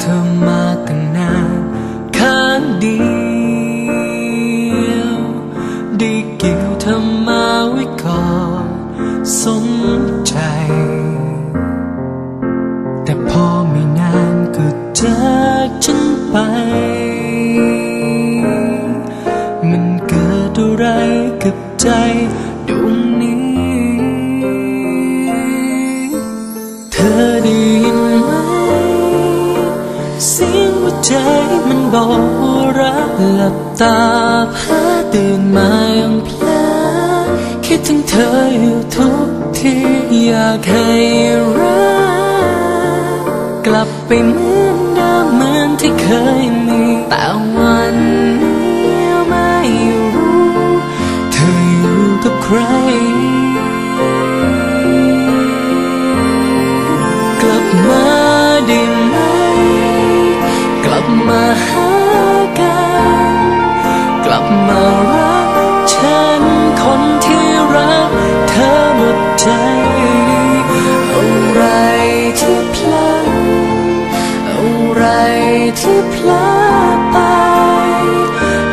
เธอมาตั้งนานข้างเดียวได้เกี่ยวเธอมาไว้ก่อนสมใจ แต่พอไม่นานก็จากฉันไป บอกรักหลับตาพาตื่นมายังเพลอคิดถึงเธออยู่ทุกทีอยากให้รักกลับไปเหมือนเดิมเหมือนที่เคยมีแต่วันนี้ไม่รู้ เธออยู่กับใคร มาหากัน กลับมารักฉันคนที่รักเธอหมดใจ อะไรที่พลังอะไรที่พลาดไป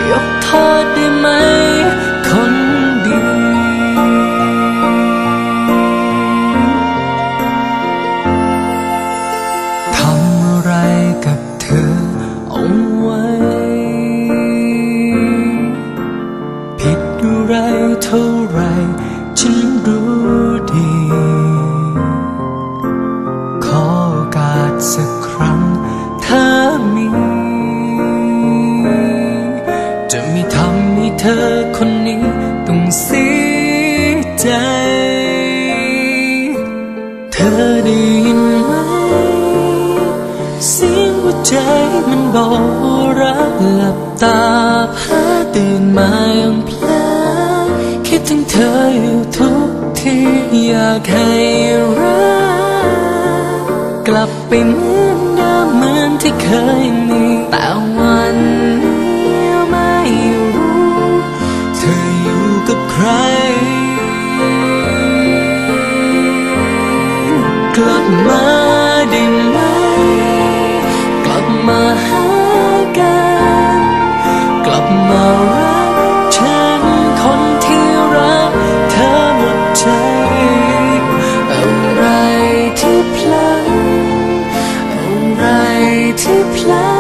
ยกโทษ เธอคนนี้ต้องเสียใจ เธอได้ยินไหม เสียงหัวใจมันบอกรักหลับตาพาตื่นมายังเพลอคิดถึงเธออยู่ทุกทีอยากให้รัก กลับไปเหมือนเดิมเหมือนที่เคยมีแต่วัน ที่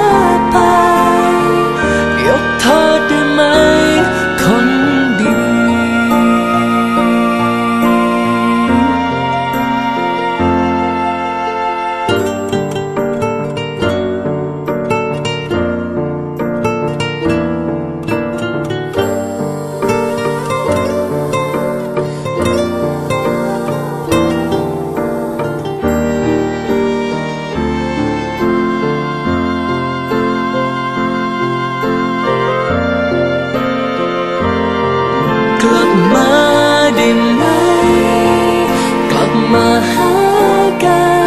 ก